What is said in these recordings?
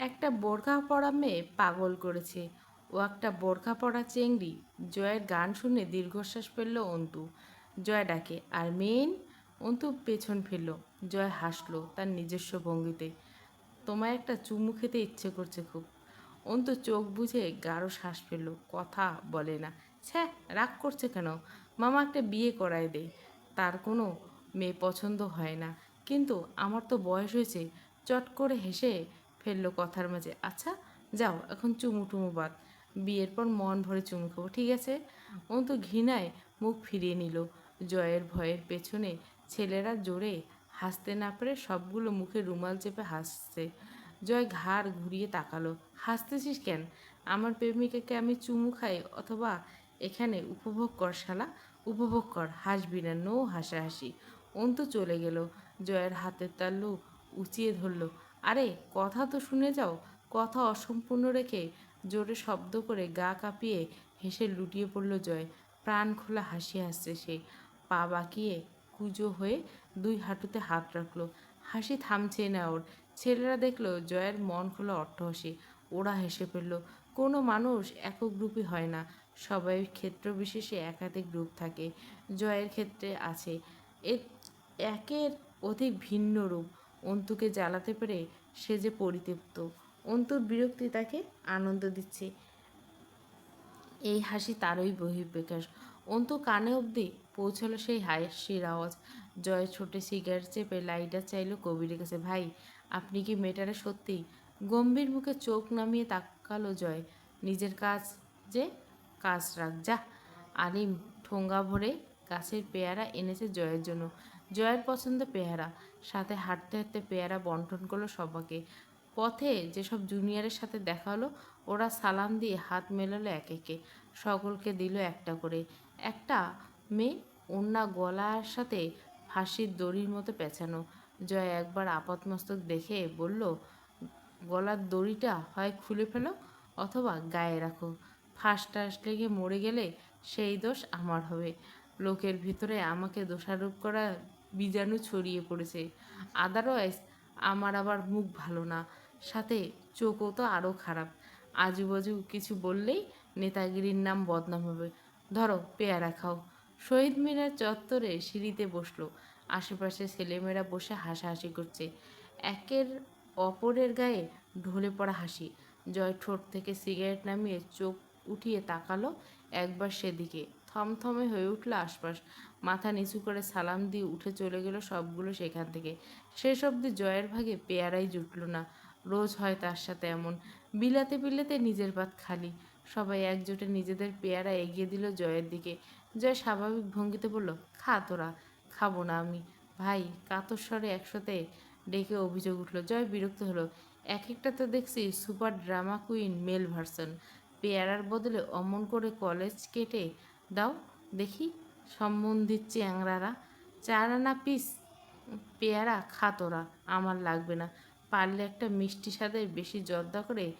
একটা বোরখা পরা মেয়ে পাগল করেছে। ও একটা বোরখা পরা চেংড়ি। জয়ের গান শুনে দীর্ঘশ্বাস ফেলল অন্তু। জয় ডাকে, আর মেন? অন্তু পেছন ফেলল জয় হাসলো তার নিজস্ব ভঙ্গিতে। তোমায় একটা চুমু খেতে ইচ্ছে করছে খুব। অন্তু চোখ বুঝে গাঢ় শ্বাস ফেলল। কথা বলে না। ছ্যা, রাগ করছে কেন? মামা একটা বিয়ে করায় দে। তার কোনো মেয়ে পছন্দ হয় না। কিন্তু আমার তো বয়স হয়েছে। চট করে হেসে ফেলল কথার মাঝে। আচ্ছা যাও, এখন চুমু টুমু বাদ। বিয়ের পর মন ভরে চুমু খাব, ঠিক আছে? অন্তু ঘৃণায় মুখ ফিরিয়ে নিল। জয়ের ভয়ের পেছনে ছেলেরা জোরে হাসতে না পেরে সবগুলো মুখে রুমাল চেপে হাসছে। জয় ঘাড় ঘুরিয়ে তাকালো। হাসতেছিস কেন? আমার প্রেমিকাকে আমি চুমু খাই অথবা এখানে উপভোগ কর শালা, উপভোগ কর, হাসবি না, নো হাসাহাসি। অন্তু চলে গেল। জয়ের হাতের তাল্লু উঁচিয়ে ধরল। আরে, কথা তো শুনে যাও। কথা অসম্পূর্ণ রেখে জোরে শব্দ করে গা কাঁপিয়ে হেসে লুটিয়ে পড়ল জয়। প্রাণ খোলা হাসি হাসছে সে। পা বাঁকিয়ে কুজো হয়ে দুই হাঁটুতে হাত রাখল। হাসি থামছে না ওর। ছেলেরা দেখল জয়ের মন খোলা অট্টহাসি। ওরা হেসে ফেলল, কোনো মানুষ একক গ্রুপই হয় না। সবাই ক্ষেত্র বিশেষে একাধিক গ্রুপ থাকে। জয়ের ক্ষেত্রে আছে। এর, একের অধিক ভিন্ন রূপ। অন্তুকে জ্বালাতে পেরে সে যে পরিতৃপ্ত। অন্তর বিরক্তি তাকে আনন্দ দিচ্ছে। এই হাসি তারই বহিঃপ্রকাশ। অন্তু কানে অবধি পৌঁছালো সেই হাসির আওয়াজ। জয় ছোটে সিগারেট চেপে লাইটার চাইলো কবিরের কাছে, ভাই, আপনি কি মেটারে সত্যি? গম্ভীর মুখে চোখ নামিয়ে তাকালো জয়। নিজের কাজ যে, কাজ রাখ, যা। আলিম ঠোঙ্গা ভরে গাছের পেয়ারা এনেছে জয়ের জন্য। জয়ের পছন্দ পেয়ারা। সাথে হাঁটতে হাঁটতে পেয়ারা বন্টন করল সবাকে। পথে যেসব জুনিয়রের সাথে দেখা হলো, ওরা সালাম দিয়ে হাত মেলালো এক একে। সকলকে দিল একটা করে। একটা মেয়ে ওন্না গলার সাথে ফাঁসির দড়ির মতো পেঁচানো জয় একবার আপাতমস্তক দেখে বলল, গলার দড়িটা হয় খুলে ফেলো অথবা গায়ে রাখো। ফাঁস টাস লেগে মরে গেলে সেই দোষ আমার হবে। লোকের ভিতরে আমাকে দোষারোপ করা বীজাণু ছড়িয়ে পড়েছে। আদারওয়াইজ আমার আবার মুখ ভালো না। সাথে চোখও তো আরও খারাপ। আজুবাজু কিছু বললেই নেতাগিরির নাম বদনাম হবে। ধরো, পেয়ারা খাও। শহীদ মিনার চত্বরে সিঁড়িতে বসল। আশেপাশে ছেলেমেয়েরা বসে হাসাহাসি করছে। একের অপরের গায়ে ঢলে পড়া হাসি। জয় ঠোঁট থেকে সিগারেট নামিয়ে চোখ উঠিয়ে তাকালো একবার সেদিকে। থমথমে হয়ে উঠল আশপাশ। মাথা নিচু করে সালাম দিয়ে উঠে চলে গেল সবগুলো সেখান থেকে। শেষ অবধি জয়ের ভাগে পেয়ারাই জুটলো না। রোজ হয় তার সাথে এমন। বিলাতে বিলাতে নিজের পাত খালি। সবাই একজোটে নিজেদের পেয়ারা এগিয়ে দিল জয়ের দিকে। জয় স্বাভাবিক ভঙ্গিতে বলল, খা তোরা, খাব না আমি। ভাই কাতর স্বরে একসাথে ডেকে অভিযোগ উঠল। জয় বিরক্ত হলো। এক একটা তো দেখছি super drama queen male version পেয়ারার বদলে অমন করে কলেজ কেটে দাও, দেখি। সম্বন্ধিত চ্যাংরারা চার আনা পিস, পেয়ারা খা তোরা, আমার লাগবে না। পারলে একটা মিষ্টি স্বাদের বেশি জর্দা করে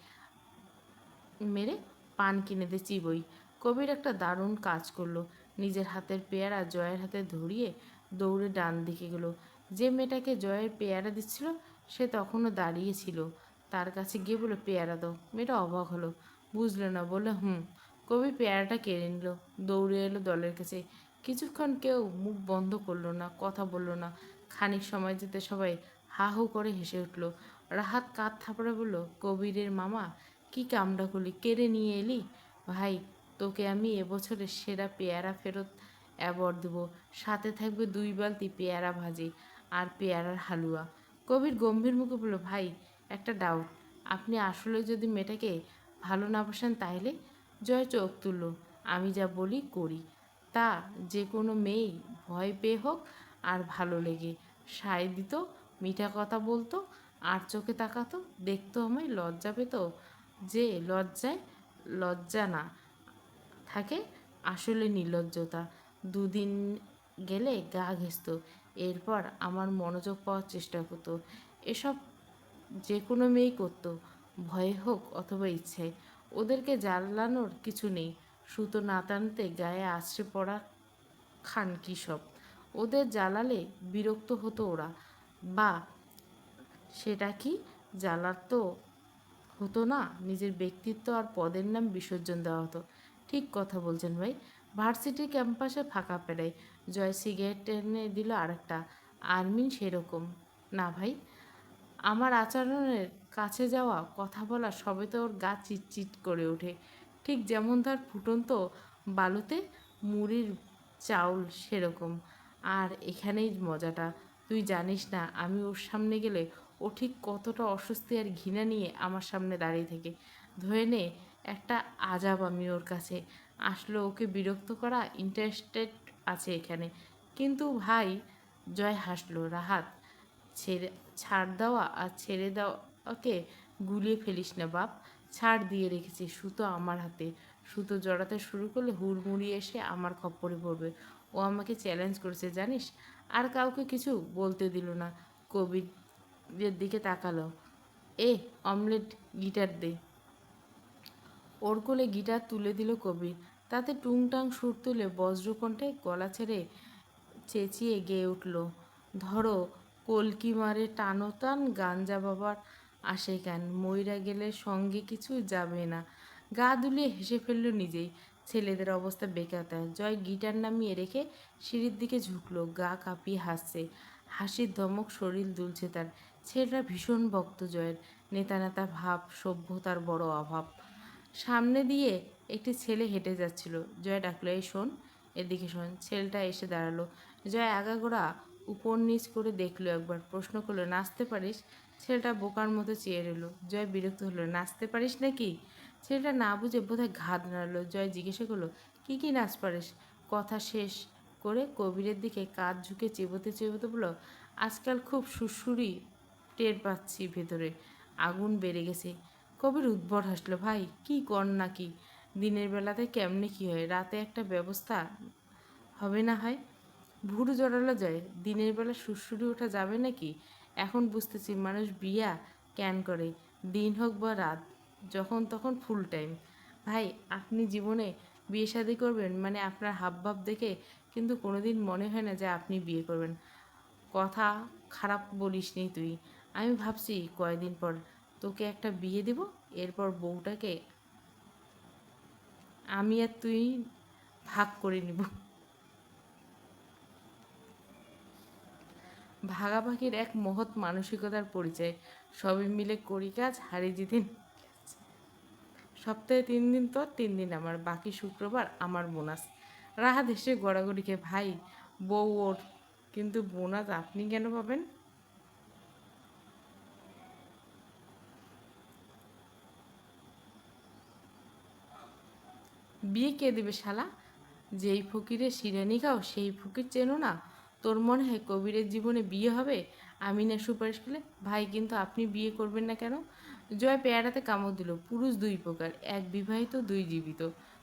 মেরে পান কিনে দে চিবই। কবির একটা দারুণ কাজ করল। নিজের হাতের পেয়ারা জয়ের হাতে ধরিয়ে দৌড়ে ডান দিকে গেল। যে মেয়েটাকে জয়ের পেয়ারা দিচ্ছিল, সে তখনও দাঁড়িয়ে ছিল। তার কাছে গিয়ে বলে পেয়ারা দাও। মেয়েটা অবাক হলো। বুঝলো না বলে হুম। কবি পেয়ারাটা কেড়ে নিল, দৌড়ে এলো দলের কাছে। কিছুক্ষণ কেউ মুখ বন্ধ করল না, কথা বলল না। খানিক সময় যেতে সবাই হা হু করে হেসে উঠল। রাহাত কাত থাপড়ে বলল, কবিরের মামা, কি কামড়া করলি? কেড়ে নিয়ে এলি? ভাই, তোকে আমি এবছরের সেরা পেয়ারা ফেরত অ্যাওয়ার্ড দেবো। সাথে থাকবে দুই বালতি পেয়ারা ভাজি আর পেয়ারার হালুয়া। কবির গম্ভীর মুখে বলল, ভাই, একটা ডাউট আপনি আসলে যদি মেয়েটাকে ভালো না বসেন তাহলে জয় চোখ তুলল আমি যা বলি করি। তা যে কোনো মেয়েই ভয় পেয়ে হোক আর ভালো লেগে। সায় দিত, মিঠা কথা বলতো, আর চোখে তাকাতো, দেখতো আমায় লজ্জা পেত। যে লজ্জায় লজ্জা না থাকে, আসলে নির্লজ্জতা। দুদিন গেলে গা ঘেঁষত, এরপর আমার মনোযোগ পাওয়ার চেষ্টা করতো। এসব যে কোনো মেয়েই করতো, ভয়ে হোক অথবা ইচ্ছায়। ওদেরকে জ্বালানোর কিছু নেই। সুতো না টানতে গায়ে আছড়ে পড়া খান কী সব ওদের জ্বালালে বিরক্ত হতো ওরা। বা, সেটা কি? জ্বালাতো হতো না। নিজের ব্যক্তিত্ব আর পদের নাম বিসর্জন দেওয়া হতো। ঠিক কথা বলছেন ভাই। ভার্সিটির ক্যাম্পাসে ফাঁকা পেরাই জয় সিগারেট টেনে দিল আরেকটা। আর্মিন সেরকম। না ভাই, আমার আচরণের কাছে যাওয়া, কথা বলা সবে তো ওর গা চিটচিট করে ওঠে। ঠিক যেমন তার ফুটন্ত বালুতে মুড়ির চাউল সেরকম। আর এখানেই মজাটা, তুই জানিস না, আমি ওর সামনে গেলে ও ঠিক কতটা অস্বস্তি আর ঘৃণা নিয়ে আমার সামনে দাঁড়িয়ে থেকে। ধরে নে, একটা আজাব আমি ওর কাছে। আসলে ওকে বিরক্ত করা ইন্টারেস্টেড আছে এখানে। কিন্তু ভাই, জয় হাসলো, রাহাত, ছেড়ে, ছাড় দেওয়া আর ছেড়ে দেওয়াকে গুলিয়ে ফেলিস না বাপ। ছাড় দিয়ে রেখেছি, সুতো আমার হাতে। সুতো জড়াতে শুরু করলে হুড়মুড়ি এসে আমার খপ্পরে পড়বে। ও আমাকে চ্যালেঞ্জ করেছে, জানিস? আর কাউকে কিছু বলতে দিল না। কবিরের দিকে তাকালো। এ, অমলেট গিটার দে। ওর কোলে গিটার তুলে দিল কবির। তাতে টুংটাং সুর তুলে বজ্রকণ্ঠে গলা ছেড়ে চেঁচিয়ে গেয়ে উঠল। ধরো, কলকি মারে টানো টান গাঞ্জা বাবার আসে কেন? ময়রা গেলে সঙ্গে কিছু যাবে না। গা দুলিয়ে হেসে ফেলল নিজেই। ছেলেদের অবস্থা বেকাতা জয় গিটার নামিয়ে রেখে সিঁড়ির দিকে ঝুঁকলো। গা কাঁপিয়ে হাসছে। হাসির ধমক শরীর দুলছে তার। ছেলেটা ভীষণ ভক্ত জয়ের। নেতা নেতা ভাব, সভ্যতার বড় অভাব। সামনে দিয়ে একটি ছেলে হেঁটে যাচ্ছিল। জয় ডাকলো, এই শোন, এদিকে শোন। ছেলেটা এসে দাঁড়াল। জয় আগাগোড়া উপর নিচ করে দেখল একবার, প্রশ্ন করল, নাচতে পারিস? ছেলেটা বোকার মতো চেয়ে রইল, জয় বিরক্ত হলো, নাচতে পারিস নাকি? ছেলেটা না বুঝে বোধহয় ঘাত নাড়লো, জয় জিজ্ঞাসা করল, কী কী নাচ পারিস? কথা শেষ করে কবিরের দিকে কাঁধ ঝুঁকে চেবোতে চেবোতে বলল, আজকাল খুব সুরসুরি টের পাচ্ছি ভেতরে, আগুন বেড়ে গেছে। কবির উদ্ভট হাসলো, ভাই, কি কর নাকি? দিনের বেলাতে কেমনে কি হয়? রাতে একটা ব্যবস্থা হবে না হয়? ভুরু জড়ালো যায় দিনের বেলা সুরসুরি ওঠা যাবে নাকি? এখন বুঝতেছি মানুষ বিয়া ক্যান করে? দিন হোক বা রাত, যখন তখন ফুল টাইম ভাই, আপনি জীবনে বিয়ে শাদি করবেন মানে আপনার হাবভাব দেখে কিন্তু কোনোদিন মনে হয় না যে আপনি বিয়ে করবেন। কথা খারাপ বলিস নি তুই। আমি ভাবছি কয়দিন পর তোকে একটা বিয়ে দেব, এরপর বউটাকে আমি আর তুই ভাগ করে নিব। ভাগাভাগির এক মহৎ মানসিকতার পরিচয়। সবই মিলে করি কাজ হারি জিতেন সপ্তাহে তিন দিন তোর তিন দিন আমার, বাকি শুক্রবার আমার বোনাস। রাহা দেশে গড়াগড়িকে ভাই, বউ ওর, কিন্তু বোনাস আপনি কেন পাবেন? বিয়ে কে দেবে শালা? যেই ফকিরের শিরানি খাও, সেই ফকির চেনো না? তোর মনে হয় কবিরের জীবনে বিয়ে হবে? আমি না সুপারিশ করলে, ভাই, কিন্তু আপনি বিয়ে করবেন না কেন? জয় পেয়ারাতে কামড় দিল, পুরুষ দুই প্রকার, এক বিবাহিত, দুই জীবিত।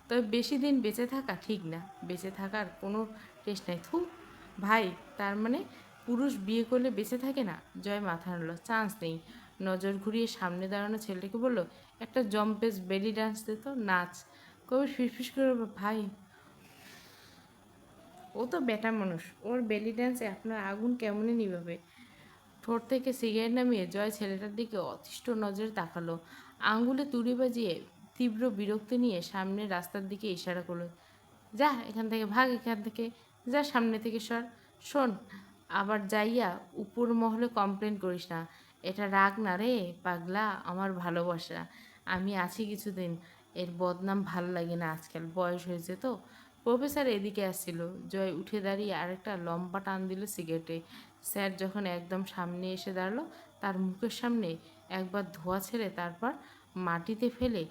তবে বেশি দিন বেঁচে থাকা ঠিক না, বেঁচে থাকার কোনো টেস্ট নাই। থু, ভাই, তার মানে পুরুষ বিয়ে করলে বেঁচে থাকে না? জয় মাথা নাড়ল, চান্স নেই। নজর ঘুরিয়ে সামনে দাঁড়ানো ছেলেটাকে বলল, একটা জম্পেস বেলি ডান্স দে তো, নাচ। কবি ফিসফিস করে ভাই ও তো বেটা মানুষ। ওর বেলি ড্যান্সে আপনার আগুন কেমনে নিভাবে। ঠোঁট থেকে সিগারেট নামিয়ে জয় ছেলেটার দিকে অতিষ্ঠ নজরে তাকালো। আঙ্গুলে তুড়ি বাজিয়ে তীব্র বিরক্তি নিয়ে সামনের রাস্তার দিকে ইশারা করল, যা এখান থেকে ভাগ, এখান থেকে, যা সামনে থেকে সর, শোন, আবার যাইয়া উপর মহলে কমপ্লেন করিস না। এটা রাগ না রে, পাগলা, আমার ভালোবাসা। আমি আছি কিছুদিন। এর বদনাম ভালো লাগে না আজকাল, বয়স হয়েছে তো। প্রফেসর এদিকে আসছিল। জয় উঠে দাঁড়িয়ে আরেকটা লম্বা টান দিল সিগারেটে। স্যার যখন একদম সামনে এসে দাঁড়াল, তার মুখের সামনে একবার ধোয়া ছেড়ে তারপর মাটিতে ফেলে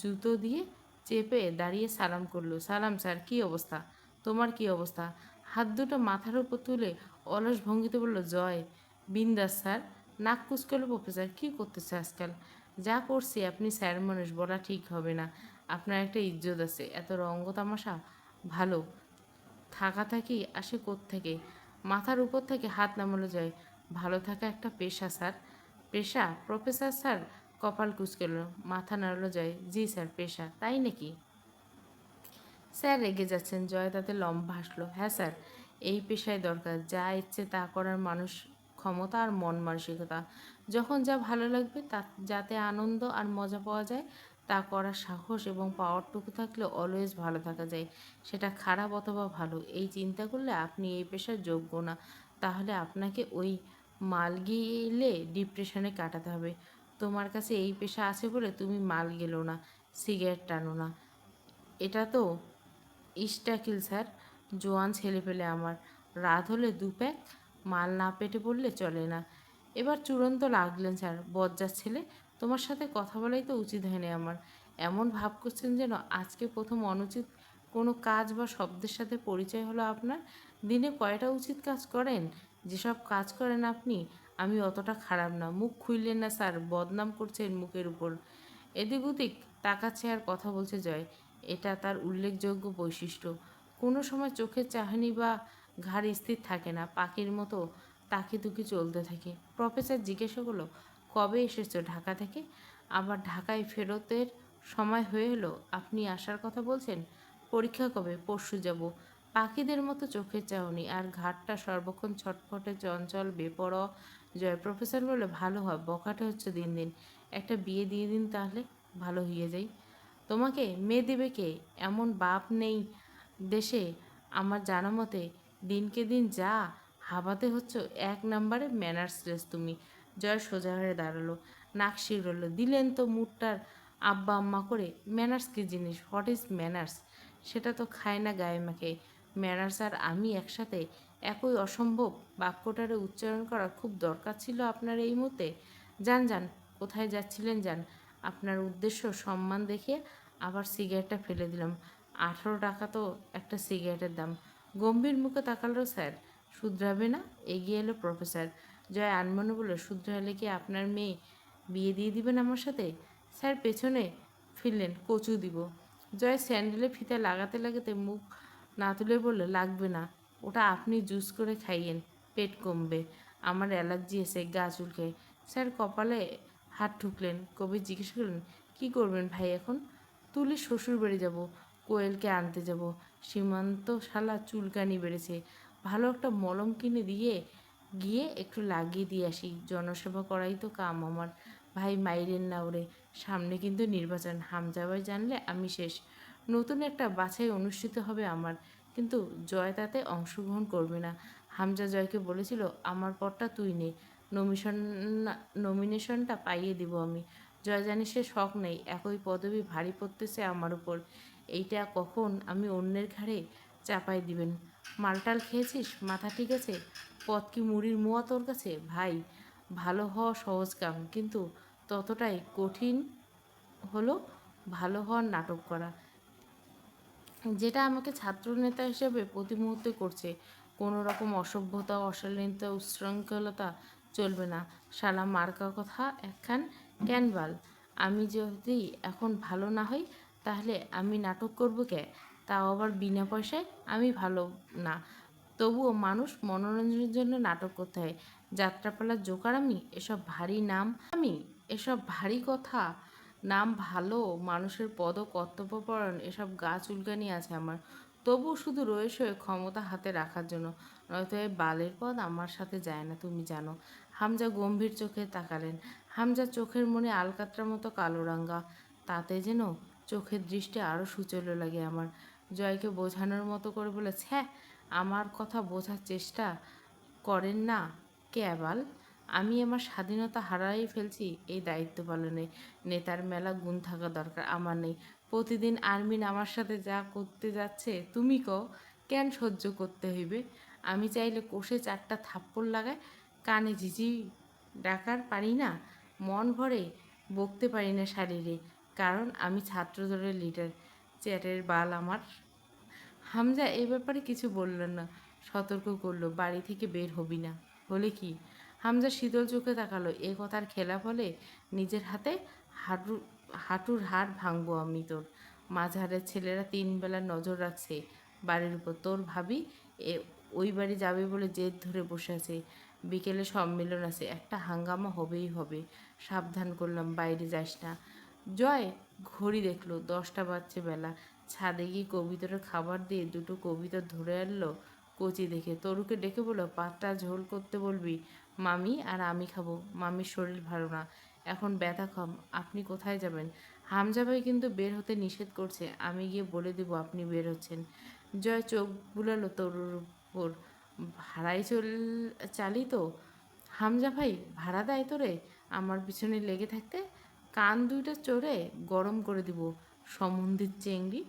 জুতো দিয়ে চেপে দাঁড়িয়ে সালাম করল। সালাম স্যার, কী অবস্থা? তোমার কি অবস্থা? হাত দুটো মাথার উপর তুলে অলস ভঙ্গিতে বলল, জয়, বিন্দাস স্যার, নাক কুচকালো প্রফেসর, কী করতেছে আজকাল? যা করছি আপনি স্যার মানুষ, বলা ঠিক হবে না। আপনার একটা ইজ্জত আছে। এত রঙ্গ তামাশা ভালো। থাকা থাকি, আসে থেকে মাথার উপর থেকে হাত নামানো যায়। ভালো থাকা একটা পেশা, স্যার। পেশা? প্রফেসর, স্যার, কপাল কুচকেল। মাথা নাড়ালো যায়। জি, স্যার, পেশা। তাই নাকি? স্যার, রেগে যাচ্ছেন। জয় তাতে লম্বা হাসলো। হ্যাঁ স্যার, এই পেশায় দরকার। যা ইচ্ছে তা করার মানুষ, ক্ষমতা আর মন মানসিকতা। যখন যা ভালো লাগবে, তা, যাতে আনন্দ আর মজা পাওয়া যায় তা করার সাহস এবং পাওয়ারটুকু থাকলে অলওয়েজ ভালো থাকা যায়। সেটা খারাপ অথবা ভালো, এই চিন্তা করলে আপনি এই পেশার যোগ্য না। তাহলে আপনাকে ওই মাল গিলে ডিপ্রেশনে কাটাতে হবে। তোমার কাছে এই পেশা আছে বলে তুমি মাল গেলো না সিগারেট টানো না। এটা তো ইস্টাকিল স্যার, জোয়ান ছেলে পেলে আমার। রাত হলে দু প্যাক, মাল না পেটে পড়লে চলে না। এবার চূড়ান্ত লাগলেন স্যার, বজ্জার ছেলে। তোমার সাথে কথা বলাই তো উচিত হয়নি আমার। এমন ভাব করছেন যেন আজকে প্রথম অনুচিত কোনো কাজ বা শব্দের সাথে পরিচয় হলো আপনার। দিনে কয়টা উচিত কাজ করেন? যেসব কাজ করেন আপনি, আমি অতটা খারাপ না। মুখ খুললেন না, স্যার। বদনাম করছেন মুখের উপর। এদিক ওদিক তাকাচ্ছে আর কথা বলছে জয়। এটা তার উল্লেখযোগ্য বৈশিষ্ট্য। কোনো সময় চোখের চাহনি বা ঘাড় স্থির থাকে না। পাখির মতো তাকে তুকি চলতে থাকে। প্রফেসর জিজ্ঞাসা করল কবে এসেছ ঢাকা থেকে? আবার ঢাকায় ফেরতের সময় হয়ে এলো? আপনি আসার কথা বলছেন? পরীক্ষা কবে? পরশু যাব। পাখিদের মতো চোখের চাহনি আর ঘাটটা সর্বক্ষণ ছটফটে চঞ্চল, বেপরোয়া। জয় প্রফেসর বলে ভালো হয়, বকাটে হচ্ছে দিন দিন। একটা বিয়ে দিয়ে দিন তাহলে, ভালো হয়ে যাই তোমাকে? মেয়ে দেবে কে? এমন বাপ নেই দেশে। আমার জানা মতে, দিনকে দিন যা হাবাতে হচ্ছে, এক নাম্বারে নম্বরে ম্যানার্সলেস তুমি। জয় সোজা হয়ে দাঁড়াল, নাক শিরল। দিলেন তো মুডটার আব্বা আম্মা করে, ম্যানার্স কী জিনিস? What is manners? সেটা তো খায় না গায়ে মাখে। ম্যানার্স আর আমি একসাথে একই অসম্ভব। বাক্যটারে উচ্চারণ করা খুব দরকার ছিল আপনার এই মুহূর্তে। যান যান, কোথায় যাচ্ছিলেন যান? আপনার উদ্দেশ্য সম্মান দেখে আবার সিগারেটটা ফেলে দিলাম। আঠারো টাকা তো একটা সিগারেটের দাম। গম্ভীর মুখে তাকালো স্যার। শুধরাবে না, এগিয়ে এলো প্রফেসর। জয় আনমনে বলল হলে কি আপনার মেয়ে বিয়ে দিয়ে দিবেন আমার সাথে? স্যার, পেছনে ফিরলেন, কচু দিব। জয় স্যান্ডেলে ফিতে লাগাতে লাগাতে মুখ না তুলে বলল, লাগবে না, ওটা আপনি জুস করে খাইয়েন, পেট কমবে, আমার অ্যালার্জি এসে গা চুলকে স্যার কপালে হাত ঠুকলেন, কবি জিজ্ঞেস করলেন, কী করবেন ভাই এখন? তুলে শ্বশুর বাড়ি যাব, কোয়েলকে আনতে যাব সীমান্ত শালা চুলকানি বেড়েছে, ভালো একটা মলম কিনে দিয়ে গিয়ে একটু লাগিয়ে দিয়ে আসি। জনসেবা করাই তো কাম আমার। ভাই মাইরেন না ওরে। সামনে কিন্তু নির্বাচন। হামজাবাই জানলে আমি শেষ। নতুন একটা বাছাই অনুষ্ঠিত হবে আমার। কিন্তু জয় তাতে অংশগ্রহণ করবে না। হামজা জয়কে বলেছিল, আমার পরটা তুই নে। নমিশন নমিনেশনটা পাইয়ে দিব আমি। জয় জানি সে শখ নেই। একই পদবি ভারী পড়তেছে আমার উপর। এইটা কখন আমি অন্যের ঘাড়ে চাপাই দিবেন। মালটাল খেয়েছিস? মাথা ঠিক আছে? পথ কি মুড়ির মোয়া তোর কাছে? ভাই, ভালো হওয়া সহজ কাম, কিন্তু ততটাই কঠিন হলো ভালো হওয়ার নাটক করা। যেটা আমাকে ছাত্রনেতা হিসেবে প্রতি মুহূর্তে করছে। কোনো রকম অসভ্যতা, অশালীনতা, উচ্ছৃঙ্খলতা চলবে না। শালা মার্কা কথা, একখান ক্যানভাল। আমি যদি এখন ভালো না হই, তাহলে আমি নাটক করব কে? তাও আবার বিনা পয়সায় আমি ভালো না। তবুও মানুষ মনোরঞ্জনের জন্য নাটক করতে হয়। যাত্রাপালার জোকার আমি এসব ভারী নাম, আমি এসব ভারী কথা, নাম ভালো, মানুষের পদ কর্তব্যপরণ এসব গা চুলকানি আছে আমার। তবু শুধু রয়েছে ক্ষমতা হাতে রাখার জন্য। নয়তো এই বালের পদ আমার সাথে যায় না, তুমি জানো। হামজা গম্ভীর চোখে তাকালেন। হামজা চোখের মনে আলকাত্রার মতো কালো রাঙ্গা। তাতে যেন চোখের দৃষ্টি আরও সুচলো লাগে আমার। জয়কে বোঝানোর মতো করে বলেছে হ্যাঁ আমার কথা বোঝার চেষ্টা করেন না কেবল আমি আমার স্বাধীনতা হারাই ফেলছি এই দায়িত্ব পালনে। নেতার মেলা গুণ থাকা দরকার, আমার নেই। প্রতিদিন আর্মিন আমার সাথে যা করতে যাচ্ছে, তুমি কও, কেন সহ্য করতে হইবে? আমি চাইলে কোষে চারটা থাপ্পড় লাগায় কানে ঝিঝি ডাকার পারি না? মন ভরে বকতে পারি না শারীরে। কারণ আমি ছাত্রদলের লিডার চ্যাটের বাল আমার হামজা এ ব্যাপারে কিছু বলল না। সতর্ক করল, বাড়ি থেকে বের হবি না। হলে কি? হামজা শীতল চোখে তাকালো। এ কথার খেলাপ হলে নিজের হাতে হাঁটু, হাঁটুর হাড় ভাঙবো আমি তোর। মাঝহারের ছেলেরা তিন বেলা নজর রাখছে। বাড়ির উপর তোর ভাবি এ, ওই বাড়ি যাবে বলে জেদ ধরে বসে আছে। বিকেলে সম্মেলন আছে। একটা হাঙ্গামা হবেই হবে। সাবধান করলাম, বাইরে যাস না। জয়, ঘড়ি দেখল, দশটা বাজছে বেলা। ছাদে গিয়ে কবিতার খাবার দিয়ে দুটো কবিতা ধরে আনলো কচি দেখে। তরুকে ডেকে বলল, পাতটা ঝোল করতে বলবি, মামি আর আমি খাব। মামির শরীর ভালো না। এখন ব্যথা কম, আপনি কোথায় যাবেন? হামজা ভাই কিন্তু বের হতে নিষেধ করছে। আমি গিয়ে বলে দেব, আপনি বের হচ্ছেন। জয় চোখ বুলালো তরুর উপর। ভাড়াই চল, চালি তো? হামজা ভাই, ভাড়া দেয় তোরে? আমার পিছনে লেগে থাকতে কান দুইটা চড়ে গরম করে দিব। সম্বন্ধিত চেংড়ি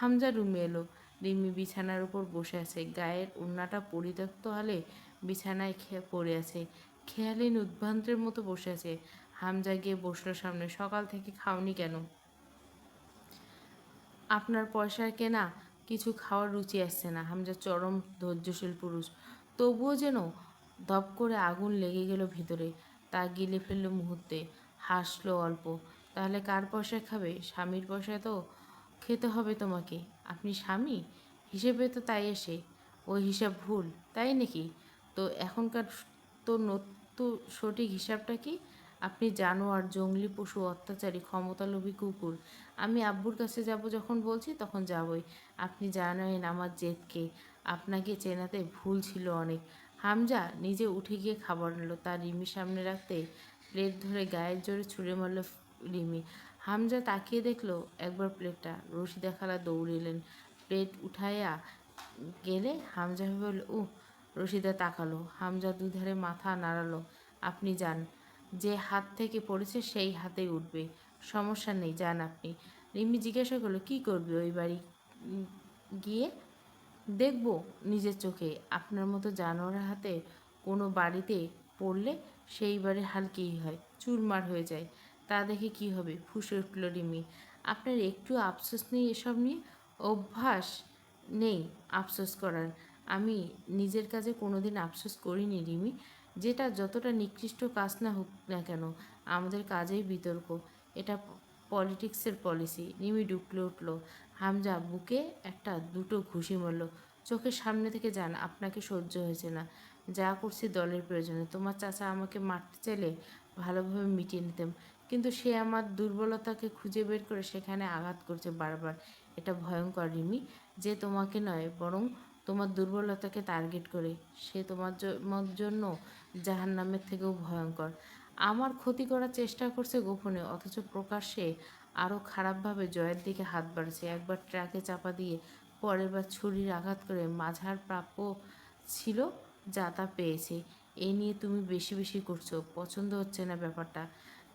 হামজা রুমে এলো। রিমি বিছানার উপর বসে আছে। গায়ের ওড়নাটা পরিত্যক্ত হলে বিছানায় খেয়ে পড়ে আছে। খেয়ালিন উদ্ভ্রান্তের মতো বসে আছে। হামজা গিয়ে বসল সামনে। সকাল থেকে খাওনি কেন? আপনার পয়সার কেনা কিছু খাওয়ার রুচি আসছে না। হামজা চরম ধৈর্যশীল পুরুষ। তবুও যেন ধপ করে আগুন লেগে গেল ভিতরে। তা গিলে ফেলল মুহূর্তে। হাসলো অল্প। তাহলে কার পয়সায় খাবে? স্বামীর পয়সায় তো খেতে হবে তোমাকে। আপনি স্বামী? হিসেবে তো তাই এসে ওই হিসাব ভুল, তাই নাকি? তো এখনকার তো নতুন সঠিক হিসাবটা কি? আপনি জানোয়ার, জঙ্গলি পশু, অত্যাচারী, ক্ষমতালোভী কুকুর। আমি আব্বুর কাছে যাব যখন বলছি, তখন যাবই। আপনি জানেন আমার জেদকে। আপনাকে চেনাতে ভুল ছিল অনেক। হামজা নিজে উঠে গিয়ে খাবার নিল। তার রিমির সামনে রাখতে প্লেট ধরে গায়ের জোরে ছুঁড়ে মারল রিমি। হামজা তাকিয়ে দেখল একবার প্লেটটা। রশিদা খালা দৌড়ে এলেন। প্লেট উঠাইয়া গেলে হামজা বলল ও রশিদা তাকালো। হামজা দুধারে মাথা নাড়ালো, আপনি যান। যে হাত থেকে পড়েছে সেই হাতেই উঠবে। সমস্যা নেই, যান আপনি। রিমি জিজ্ঞাসা করল, কী করবে ওই বাড়ি গিয়ে? দেখব নিজের চোখে। আপনার মতো জানোয়ারের হাতে কোনো বাড়িতে পড়লে সেই বাড়ির হাল কী হয়? চুরমার হয়ে যায়। তা দেখে কি হবে? ফুসে উঠল রিমি। আপনার একটু আফসোস নেই এসব নিয়ে? অভ্যাস নেই আফসোস করার। আমি নিজের কাজে কোনোদিন আফসোস করিনি রিমি। যেটা যতটা নিকৃষ্ট কাজ না হোক না কেন, আমাদের কাজেই বিতর্ক। এটা পলিটিক্সের পলিসি। রিমি ডুকলে উঠল। হামজা, বুকে একটা দুটো ঘুষি মারল। চোখের সামনে থেকে যান, আপনাকে সহ্য হয়েছে না। যা করছি দলের প্রয়োজনে। তোমার চাচা আমাকে মারতে চাইলে ভালোভাবে মিটিয়ে নিতাম কিন্তু সে আমার দুর্বলতাকে খুঁজে বের করে সেখানে আঘাত করছে বারবার। এটা ভয়ঙ্কর, রিমি। যে তোমাকে নয়, বরং তোমার দুর্বলতাকে টার্গেট করে। সে তোমার জন্য জাহান নামের থেকেও ভয়ঙ্কর। আমার ক্ষতি করার চেষ্টা করছে গোপনে, অথচ প্রকাশ্যে আরও খারাপভাবে জয়ের দিকে হাত বাড়ছে একবার ট্রাকে চাপা দিয়ে পরের বার ছুরির আঘাত করে মাঝার প্রাপ্য ছিল যা তা পেয়েছে। এই নিয়ে তুমি বেশি বেশি করছ, পছন্দ হচ্ছে না ব্যাপারটা।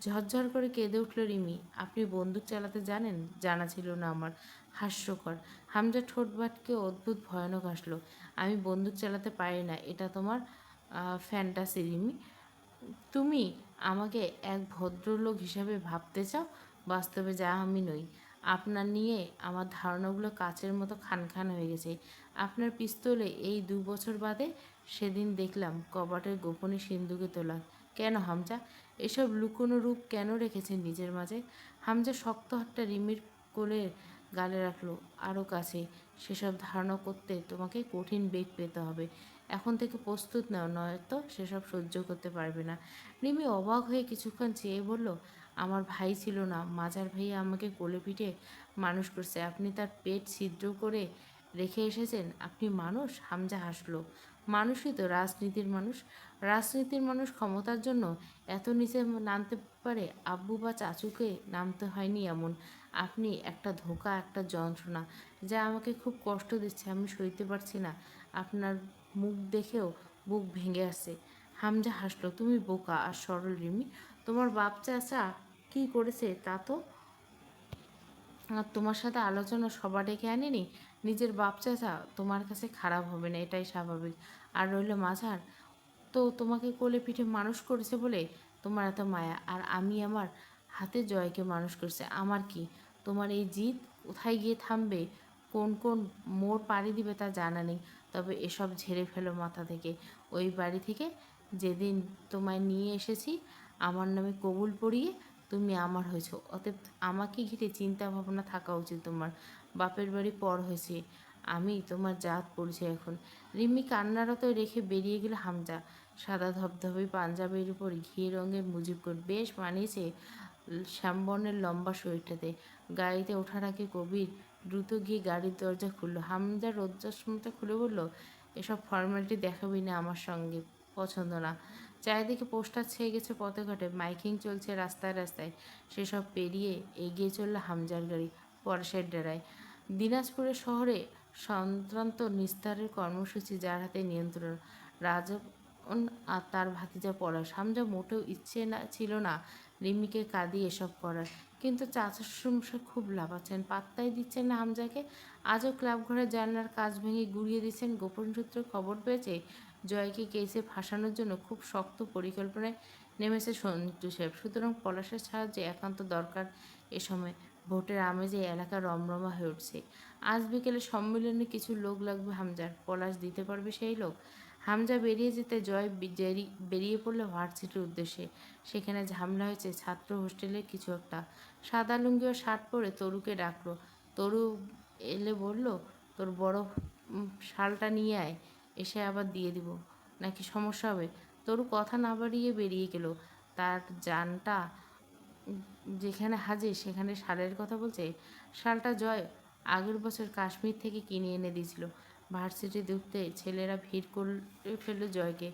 ঝরঝর করে কেঁদে উঠল রিমি। আপনি বন্দুক চালাতে জানেন? জানা ছিল না আমার। হাস্যকর। হামজা ঠোঁট বাটকে অদ্ভুত ভয়ানক হাসলো। আমি বন্দুক চালাতে পারি না। এটা তোমার ফ্যান্টাসি রিমি। তুমি আমাকে এক ভদ্রলোক হিসাবে ভাবতে চাও? বাস্তবে যা আমি নই। আপনার নিয়ে আমার ধারণাগুলো কাচের মতো খান খান হয়ে গেছে। আপনার পিস্তলে এই দু বছর বাদে সেদিন দেখলাম কবাটের গোপনে সিন্ধুকে তোলা। কেন হামজা? এসব লুকোনো রূপ কেন রেখেছেন নিজের মাঝে? হামজা শক্ত হাতটা রিমির কোলে গালে রাখল আরও কাছে, সেসব ধারণা করতে তোমাকে কঠিন বেগ পেতে হবে। এখন থেকে প্রস্তুত নাও, নয়তো সেসব সহ্য করতে পারবে না। রিমি অবাক হয়ে কিছুক্ষণ চেয়ে বলল, আমার ভাই ছিল না, মাজার ভাইয়া আমাকে কোলে পিঠে মানুষ করছে। আপনি তার পেট ছিদ্র করে রেখে এসেছেন, আপনি মানুষ? হামজা হাসলো মানুষই তো রাজনীতির মানুষ। রাজনীতির মানুষ ক্ষমতার জন্য এত নিচে নামতে পারে, আব্বু বা চাচুকে নামতে হয়নি এমন। আপনি একটা ধোকা, একটা যন্ত্রণা যা আমাকে খুব কষ্ট দিচ্ছে, আমি সইতে পারছি না। আপনার মুখ দেখেও বুক ভেঙে আসছে। হামজা হাসলো, তুমি বোকা আর সরল রিমি, তোমার বাপ চাচা কী করেছে তা তো? আর তোমার সাথে আলোচনা সবার ডেকে আনেনি নিজের বাপ চাচা তোমার কাছে খারাপ হবে না, এটাই স্বাভাবিক। আর রইল মাঝার, তো তোমাকে কোলে পিঠে মানুষ করেছে বলে তোমার এত মায়া, আর আমি আমার হাতে জয়কে মানুষ করছে, আমার কি? তোমার এই জিদ কোথায় গিয়ে থামবে? কোন কোন মোড় পাড়ি দিবে তা জানা নেই, তবে এসব ঝেড়ে ফেলো মাথা থেকে। ওই বাড়ি থেকে যেদিন তোমায় নিয়ে এসেছি, আমার নামে কবুল পড়িয়ে তুমি আমার হয়েছো। অতএব আমাকে ঘিরে চিন্তা ভাবনা থাকা উচিত তোমার। বাপের বাড়ি পর হয়েছে। আমি তোমার জাত পড়ছি এখন। রিমি কান্নারত রেখে বেরিয়ে গেল হামজা। সাদা ধবধবে পাঞ্জাবের উপর ঘি রঙের মুজিব কোট। বেশ মানিয়েছে শ্যামবর্ণের লম্বা শরীরটাতে গাড়িতে ওঠার আগে কবির দ্রুত গিয়ে গাড়ির দরজা খুললো। হামজা রোজ্জাসমতে খুলে বলল, এসব ফর্মালিটি দেখাবি না আমার সঙ্গে, পছন্দ না। চারিদিকে পোস্টার ছেয়ে গেছে পথে ঘাটে মাইকিং চলছে রাস্তায় রাস্তায়। সেসব পেরিয়ে এগিয়ে চলল হামজার গাড়ি পরশের ডেরায়। দিনাজপুরের শহরে সন্ত্রান্ত নিস্তারের কর্মসূচি যার হাতে নিয়ন্ত্রণ, রাজন আর তার ভাতিজা পলাশ। হামজা মোটেও ইচ্ছে না, ছিল না রিমিকে কাঁদিয়ে এসব করার। কিন্তু চাচা শ্বশুরমশাই খুব লাফাচ্ছেন, পাত্তাই দিচ্ছেন না হামজাকে। আজও ক্লাব ঘরের জানলার কাজ ভেঙে গুড়িয়ে দিচ্ছেন গোপন সূত্রে খবর পেয়েছে, জয়কে কেসে ফাঁসানোর জন্য খুব শক্ত পরিকল্পনায় নেমেছে সন্তু সাহেব সুতরাং পলাশের সাহায্যে একান্ত দরকার এ সময়। ভোটের আমেজে এলাকা রমরমা হয়ে উঠছে। আজ বিকেলে সম্মেলনে কিছু লোক লাগবে হামজার। পলাশ দিতে পারবে সেই লোক? হামজা বেরিয়ে যেতে জয় বেরিয়ে পড়ল ভার্সিটির উদ্দেশ্যে। সেখানে ঝামেলা হয়েছে ছাত্র হোস্টেলে কিছু একটা। সাদা লুঙ্গি ও শার্ট পরে তরুকে ডাকলো। তরু এলে বলল তোর বড় শালটা নিয়ে আয় এসে আবার দিয়ে দিব। নাকি সমস্যা হবে? তরু কথা না বাড়িয়ে বেরিয়ে গেল। তার উম, যেখানে হাজির, সেখানে শালের কথা বলছে শালটা জয় আগের বছর কাশ্মীর থেকে কিনে এনে দিয়েছিল। ভার্সিটি ঢুকতে ছেলেরা ভিড় করে ফেলল জয়কে।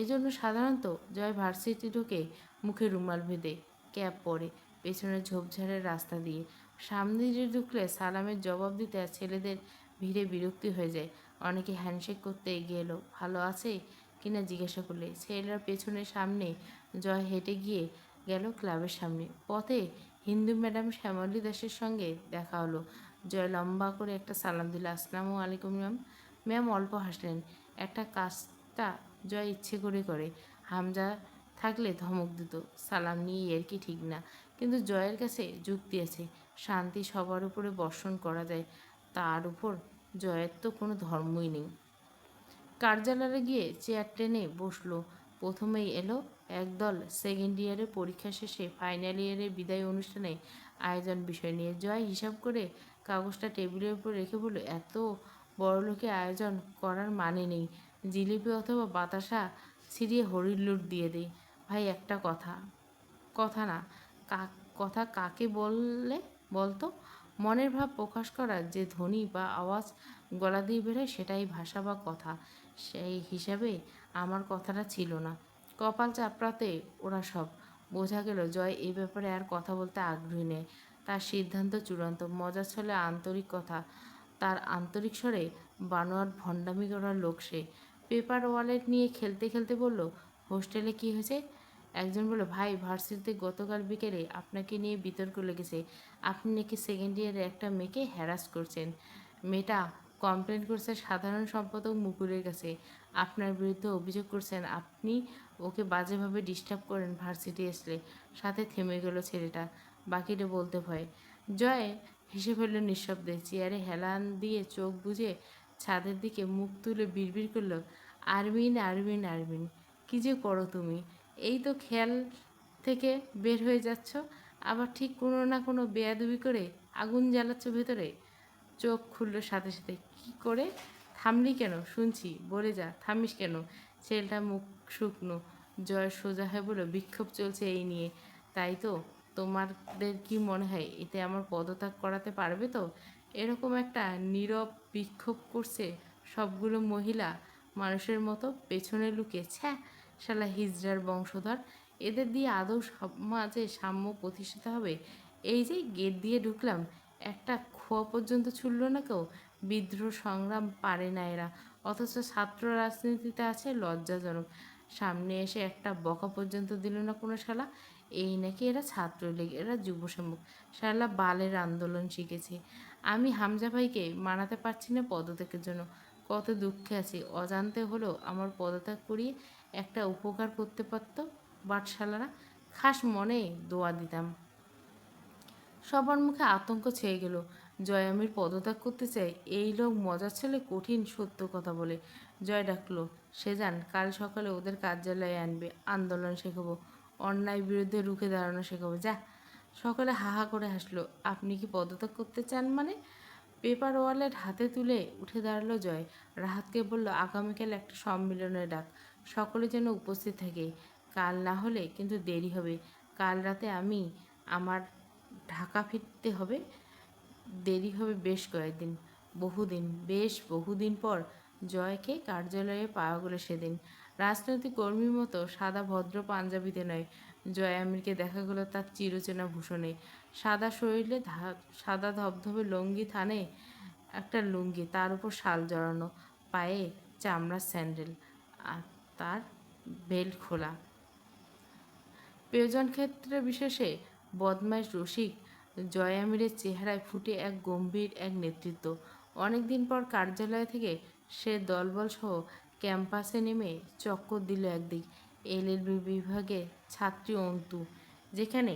এজন্য সাধারণত জয় ভার্সিটি ঢুকে মুখে রুমাল বেঁধে, ক্যাপ পরে, পেছনে ঝোপঝাড়ের রাস্তা দিয়ে। সামনে দিয়ে ঢুকলে সালামের জবাব দিতে আর ছেলেদের ভিড়ে বিরক্তি হয়ে যায়। অনেকে হ্যান্ডশেক করতে এগিয়ে এলো, ভালো আছে? কিনা জিজ্ঞাসা করলে। ছেলেরা পেছনে সামনে জয় হেঁটে গিয়ে গেল ক্লাবের সামনে। পথে হিন্দু ম্যাডাম শ্যামলী দাসের সঙ্গে দেখা হলো। জয় লম্বা করে একটা সালাম দিল, আসসালামু আলাইকুম ম্যাম। ম্যাম অল্প হাসলেন, একটা কাজটা জয় ইচ্ছে করে করে, হামজা থাকলে ধমক দিত, সালাম নিয়ে এর কি ঠিক না? কিন্তু জয়ের কাছে যুক্তি আছে, শান্তি সবার উপরে বর্ষণ করা যায়, তার উপর জয়ের তো কোনো ধর্মই নেই। কার্যালয়ে গিয়ে চেয়ার টেনে বসল প্রথমেই এলো একদল সেকেন্ড ইয়ারের পরীক্ষা শেষে ফাইনাল ইয়ারের বিদায় অনুষ্ঠানে আয়োজন বিষয় নিয়ে। জয় হিসাব করে কাগজটা টেবিলের উপর রেখে বলল, এত বড় লোকে আয়োজন করার মানে নেই। জিলিপি অথবা বাতাসা ছিঁড়িয়ে হরিলুট দিয়ে দিই। ভাই, একটা কথা। কথা না কথা কাকে বললে বলতো? মনের ভাব প্রকাশ করার যে ধ্বনি বা আওয়াজ গলা দিয়ে বেরোয় সেটাই ভাষা বা কথা। সেই হিসাবে আমার কথাটা ছিল না। কপাল চাপড়াতে ওরা সব। বোঝা গেল জয় এই ব্যাপারে আর কথা বলতে আগ্রহী নেই। তার সিদ্ধান্ত চূড়ান্ত। মজা ছলে আন্তরিক কথা। তার আন্তরিক স্বরে বানোয়াট ভণ্ডামি করার লোক সে। পেপার ওয়ালেট নিয়ে খেলতে খেলতে বলল, হোস্টেলে কি হয়েছে? একজন বলল, ভাই, ভার্সিটিতে গতকাল বিকেলে আপনাকে নিয়ে বিতর্ক লেগেছে। আপনি নাকি সেকেন্ড ইয়ারে একটা মেয়েকে হ্যারাস করছেন। মেয়েটা কমপ্লেন করছে সাধারণ সম্পাদক মুকুলের কাছে। আপনার বিরুদ্ধে অভিযোগ করছেন, আপনি ওকে বাজেভাবে ডিস্টার্ব করেন ভার্সিটি আসলে। সাথে থেমে গেল ছেলেটা, বাকিটা বলতে ভয়। জয় হেসে ফেলল নিঃশব্দে, চেয়ারে হেলান দিয়ে চোখ বুঝে ছাদের দিকে মুখ তুলে বিড়বিড় করল আরবিন আরবিন আরবিন কী যে করো তুমি? এই তো খেয়াল থেকে বের হয়ে যাচ্ছ, আবার ঠিক কোনো না কোনো বেয়াদবি করে আগুন জ্বালাচ্ছ ভেতরে? চোখ খুললো সাথে সাথে, কি করে? থামলি কেন? শুনছি, বলে যা, থামিস কেন? ছেলেটা মুখ শুকনো জয় সোজা হয়ে বলল, বিক্ষোভ চলছে এই নিয়ে। তাই তো? তোমাদের কি মনে হয়, এতে আমার পদত্যাগ করাতে পারবে তো? এরকম একটা নীরব বিক্ষোভ করছে সবগুলো মহিলা মানুষের মতো পেছনে লুকিয়ে। ছ্যা, শালা হিজড়ার বংশধর, এদের দিয়ে আদৌ সমাজে সাম্য প্রতিষ্ঠিত হবে? এই যে গেট দিয়ে ঢুকলাম, একটা খোয়া পর্যন্ত ছুড়ল না কেউ? বিদ্রোহ সংগ্রাম পারে না এরা। অথচ ছাত্র রাজনীতিতে আছে লজ্জাজনক। সামনে এসে একটা বকা পর্যন্ত দিল না কোনো শালা। এই নাকি এরা ছাত্রলীগ, এরা যুব সম্মুখ শালা বালের আন্দোলন শিখেছে। আমি হামজা ভাইকে মানাতে পারছি না পদত্যাগের জন্য। কত দুঃখে আছি। অজান্তে হলেও আমার পদত্যাগ করিয়ে একটা উপকার করতে পারতো বাটশালারা। খাস মনে দোয়া দিতাম। সবার মুখে আতঙ্ক ছেয়ে গেল। জয় আমির পদত্যাগ করতে চাই। এই লোক মজার ছেলে, কঠিন সত্য কথা বলে। জয় ডাকলো, সে যান, কাল সকালে ওদের কার্যালয়ে আনবে, আন্দোলন শেখাবো, অন্যায় বিরুদ্ধে রুখে দাঁড়ানো শেখাবো। যা। সকালে হাহা করে হাসলো, আপনি কি পদত্যাগ করতে চান মানে? পেপার ওয়ালেট হাতে তুলে উঠে দাঁড়াল জয়। রাহাতকে বলল, আগামীকাল একটা সম্মেলনের ডাক, সকলে যেন উপস্থিত থাকে। কাল না হলে কিন্তু দেরি হবে। কাল রাতে আমি আমার ঢাকা ফিরতে হবে। দেরি হবে বেশ কয়েকদিন, বহুদিন, বেশ বহুদিন পর জয়কে কার্যালয়ে পাওয়া গেল সেদিন। রাজনৈতিক কর্মীর মতো সাদা, ভদ্র পাঞ্জাবিতে নয়। জয় আমিরকে দেখা গেল তার চিরচেনা ভূষণে। সাদা শরীরে সাদা ধবধবে লুঙ্গি থানে একটা লুঙ্গি, তার উপর শাল জড়ানো, পায়ে চামড়ার স্যান্ডেল, আর তার বেল্ট খোলা। প্রয়োজন ক্ষেত্রে বিশেষে বদমাইশ রসিক জয় আমিরের চেহারায় ফুটে এক গম্ভীর এক নেতৃত্ব। অনেকদিন পর কার্যালয় থেকে সে দলবল সহ ক্যাম্পাসে নেমে চক্কর দিল একদিক। এলএলবি বিভাগের ছাত্রী অন্তু, যেখানে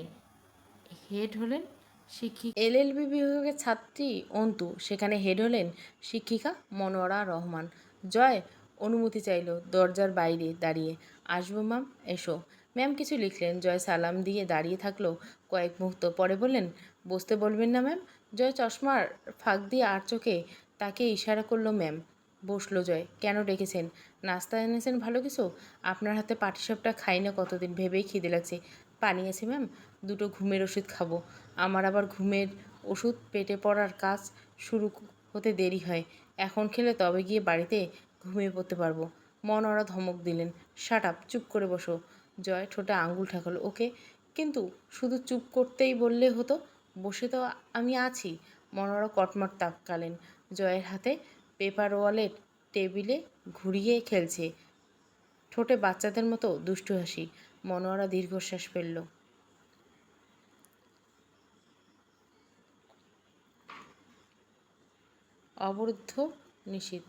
হেড হলেন শিক্ষিকা। এলএলবি বিভাগের ছাত্রী অন্তু, সেখানে হেড হলেন শিক্ষিকা মনোয়ারা রহমান। জয়, অনুমতি চাইল দরজার বাইরে দাঁড়িয়ে। আসব ম্যাম, এসো। ম্যাম কিছু লিখলেন। জয় সালাম দিয়ে দাঁড়িয়ে থাকল কয়েক মুহূর্ত। পরে বললেন বসতে বলবেন না, ম্যাম। জয় চশমার ফাঁক দিয়ে আর চোখে তাকে ইশারা করল, ম্যাম। বসল জয়। কেন ডেকেছেন? নাস্তা এনেছেন ভালো কিছু? আপনার হাতে পাটিসাপটা খাই না কতদিন, ভেবেই খিদে লাগছে। পানি আছে, ম্যাম। দুটো ঘুমের ওষুধ খাব। আমার আবার ঘুমের ওষুধ পেটে পড়ার কাজ শুরু হতে দেরি হয়। এখন খেলে তবে গিয়ে বাড়িতে ঘুমিয়ে পড়তে পারব। মন ওরা ধমক দিলেন। শাট আপ, চুপ করে বসো। জয় ঠোঁটে আঙ্গুল ঠাকালো। ওকে, কিন্তু শুধু চুপ করতেই বললে হতো? বসে তো আমি আছি মনোরা কটমট তাকালেন জয়ের হাতে পেপার ওয়ালেট টেবিলে ঘুরিয়ে খেলছে। ঠোঁটে বাচ্চাদের মতো দুষ্টু হাসি, মনোয়ারা দীর্ঘশ্বাস ফেলল। অবরুদ্ধ নিষিদ্ধ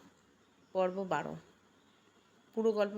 পর্ব বারো। পুরো গল্প